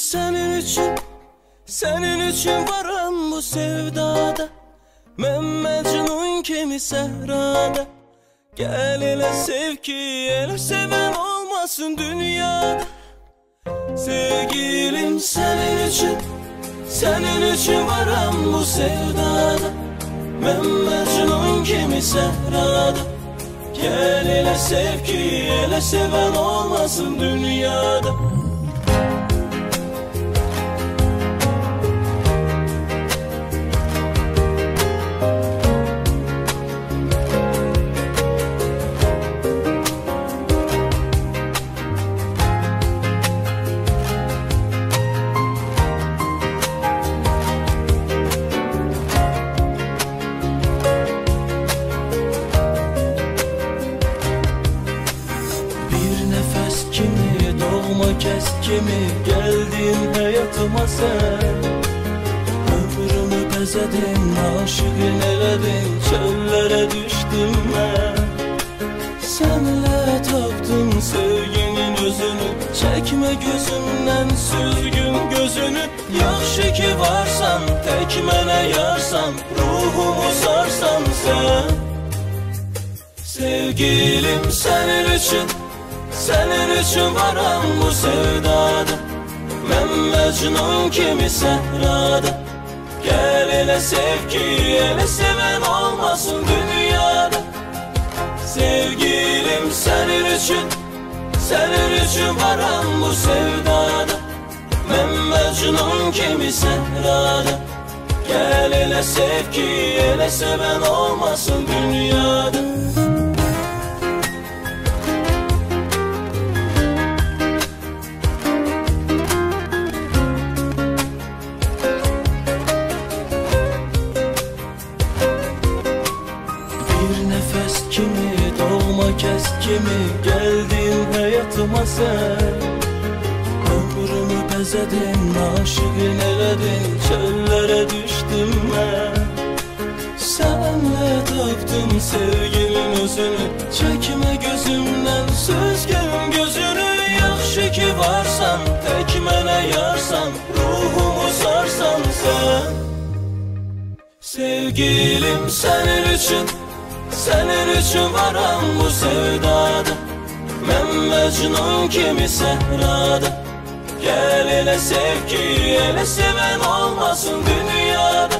senin için Senin için varım bu sevdada. Ben Mecnun kimi sehrada Gel ele sev ki ele seven olmasın dünyada. Sevgilim senin için Senin için varım bu sevdada. Ben Mecnun kimi sehrada Gel ele sev ki ele seven olmasın dünyada Bir nefes kimi, doğma kes kimi Geldin hayatıma sen. Ömrümü bezedin, aşıkın eledin Çöllere düştüm ben. Senle taptım sevginin özünü Çekme gözümden süzgün gözünü. Yaxşı ki varsan, tek mene yarsan Ruhumu sarsan sen. Sevgilim senin için Senin için varım bu sevdada. Ben Mecnun kimi sehrada. Gel ele sev ki ele seven olmasın dünyada. Sevgilim senin için Senin için varım bu sevdada. Ben Mecnun kimi sehrada. Gel ele sev ki ele seven olmasın dünyada kes kimi Geldin hayatıma sen. Ömrümü bezedin, aşıkın eledin Çöllere düştüm ben. Senle taptım sevginin özünü Çekme gözümden süzgün gözünü. Yaxşı ki varsan, tek mene yarsan Ruhumu sarsan sen. Sevgilim senin için Senin için varım bu sevdada. Ben Mecnun kimi sehrada. Gel ele sev ki ele seven olmasın dünyada.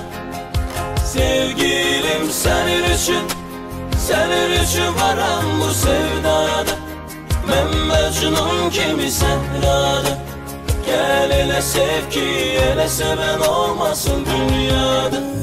Sevgilim senin için Senin için varım bu sevdada. Ben Mecnun kimi sehrada. Gel ele sev ki ele seven olmasın dünyada